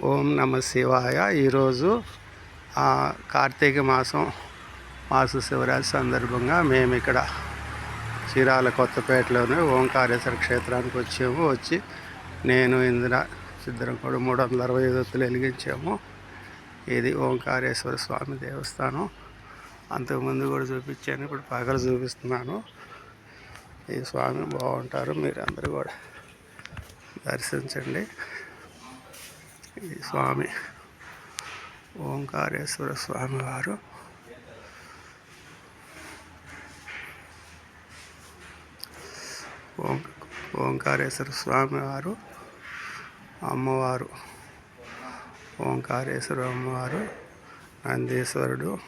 ఓం నమ శివాయ. ఈరోజు ఆ, కార్తీక మాసం మాస శివరాత్రి సందర్భంగా మేము ఇక్కడ చీరాల కొత్తపేటలోనే ఓంకారేశ్వర క్షేత్రానికి వచ్చాము. వచ్చి నేను ఇందిర ఇద్దరం కూడా మూడు వందల అరవై ఐదు ఒత్తులు వెలిగించాము. ఇది ఓంకారేశ్వర స్వామి దేవస్థానం. అంతకుముందు కూడా చూపించాను ఇప్పుడు పగలు చూపిస్తున్నాను. ఈ స్వామి బాగుంటారు మీరు కూడా దర్శించండి. ఈ స్వామి ఓంకారేశ్వర స్వామి వారు. ఓం ఓంకారేశ్వర స్వామి వారు అమ్మవారు. ఓంకారేశ్వర అమ్మవారు నందీశ్వరుడు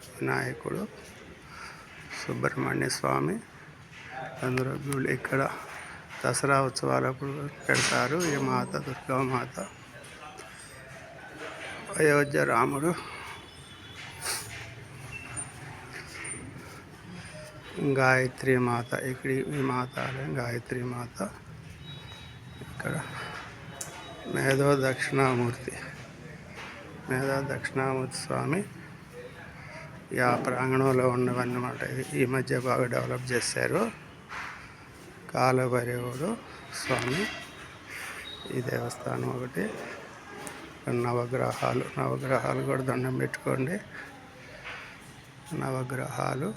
వినాయకుడు సుబ్రహ్మణ్య స్వామి అందరూ గుళ్ళు ఇక్కడ దసరా ఉత్సవాలప్పుడు పెడతారు. ఈ మాత దుర్గా మాత అయోధ్య రాముడు. గాయత్రి మాత ఇక్కడ ఈ మాత గాయత్రి మాత. ఇక్కడ మేధో దక్షిణామూర్తి. మీద దక్షిణామూర్తి స్వామి ఈ ఆ ప్రాంగణంలో ఉన్నవన్నమాట ఈ మధ్య బాగా డెవలప్ చేశారు. కాలభైరవుడు స్వామి. ఈ దేవస్థానం ఒకటి. నవగ్రహాలు. నవగ్రహాలు కూడా దండం పెట్టుకోండి. నవగ్రహాలు.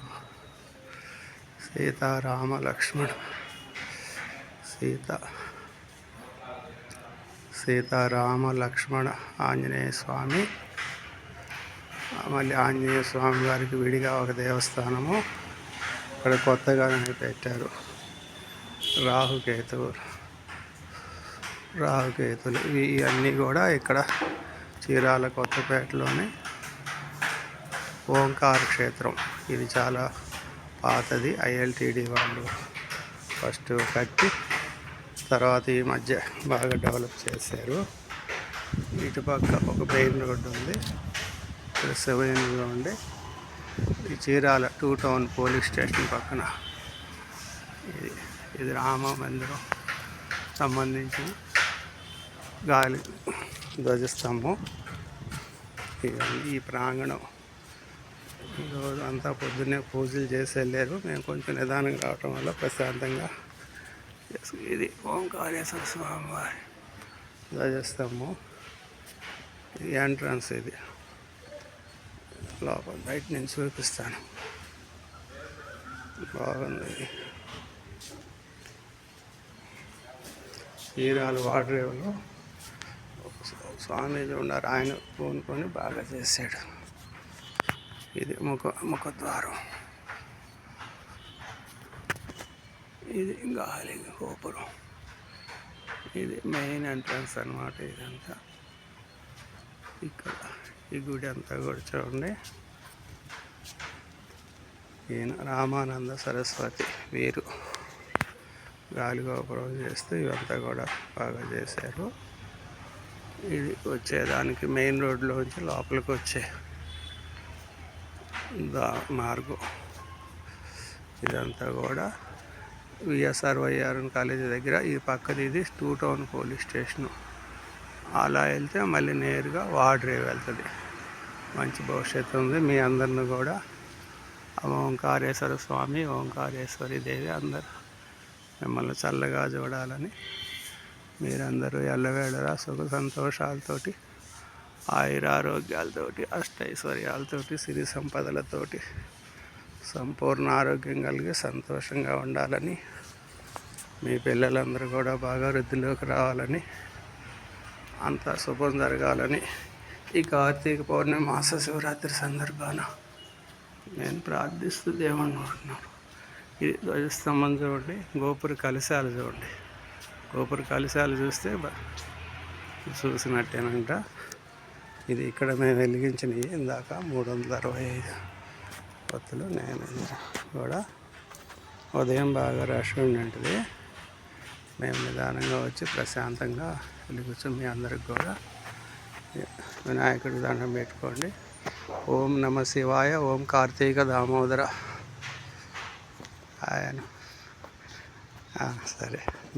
సీతారామ లక్ష్మణ సీత. సీతారామ లక్ష్మణ ఆంజనేయ స్వామి. మళ్ళీ ఆంజనేయ స్వామి వారికి విడిగా ఒక దేవస్థానము. ఇక్కడ కొత్తగా పెట్టారు. రాహుకేతువు రాహుకేతులు. ఇవి ఇవన్నీ కూడా ఇక్కడ చీరాల కొత్తపేటలోని ఓంకార క్షేత్రం. ఇది చాలా పాతది. ఐఎల్టీడీ వాళ్ళు ఫస్ట్ కట్టి తర్వాత ఈ మధ్య బాగా డెవలప్ చేశారు. ఇటు పక్క ఒక మెయిన్ రోడ్డు ఉంది. ఇక్కడ సెవెన్గా ఉండి. ఈ Chirala two town police station పక్కన. ఇది ఇది రామ మందిరం సంబంధించి గాలి ధ్వజస్తంభం. ఇవన్నీ ఈ ప్రాంగణం ఈరోజు అంతా పొద్దున్నే పూజలు చేసి వెళ్ళారు. మేము కొంచెం నిదానంగా కావటం వల్ల ప్రశాంతంగా ఇది ఓంకారేశ్వర స్వామి వారి చేస్తాము. ఇది ఎంట్రన్స్ ఇది. లోపల బయట నేను చూపిస్తాను. బాగుంది. ఇది. చీరాలు వాడరేవులో స్వామీజీ ఉన్నారు. ఆయన పూనుకొని బాగా చేశాడు. ఇది ముఖ ముఖద్వారం. ఇది గాలి గోపురం. ఇది మెయిన్ ఎంట్రన్స్ అన్నమాట ఇదంతా. ఇక్కడ ఈ గుడి అంతా కూడా చూడండి. ఈయన రామానంద సరస్వతి వీరు గాలి గోపురం చేస్తూ ఇవంతా కూడా బాగా చేశారు. ఇది వచ్చేదానికి మెయిన్ రోడ్లోంచి లోపలికి వచ్చే దా మార్గం. ఇదంతా కూడా విఎస్ఆర్వైఆర్ఎన్ కాలేజీ దగ్గర ఈ పక్కది ఇది టూ టౌన్ పోలీస్ స్టేషను. అలా వెళ్తే మళ్ళీ నేరుగా వాడ్రేవ్ వెళ్తుంది. మంచి భవిష్యత్తు ఉంది. మీ అందరిని కూడా ఓంకారేశ్వర స్వామి ఓంకారేశ్వరి దేవి అందరు మిమ్మల్ని చల్లగా చూడాలని మీరందరూ ఎల్లవేళలా సుఖ సంతోషాలతోటి ఆయురారోగ్యాలతోటి అష్టైశ్వర్యాలతోటి సిరి సంపదలతోటి సంపూర్ణ ఆరోగ్యం కలిగి సంతోషంగా ఉండాలని మీ పిల్లలందరూ కూడా బాగా వృద్ధిలోకి రావాలని అంతా శుభం జరగాలని ఈ కార్తీక పౌర్ణమి మాస శివరాత్రి సందర్భాన నేను ప్రార్థిస్తూ దేవుణ్ణి ఉంటున్నాను ఇది ధ్వజస్తంభం చూడండి గోపుర కలశాలు చూడండి. గోపుర కలశాలు చూస్తే చూసినట్టేనంట. ఇది ఇక్కడ మేము వెలిగించినవి ఇందాక మూడు వందల అరవై ఐదు. కొత్తలు నేను కూడా ఉదయం బాగా రష్ ఉండింటుంది మేము నిదానంగా వచ్చి ప్రశాంతంగా వెళ్ళి మీ అందరికి కూడా వినాయకుడి దండం పెట్టుకోండి. ఓం నమ శివాయ ఓం కార్తీక దామోదర. ఆయన. సరే.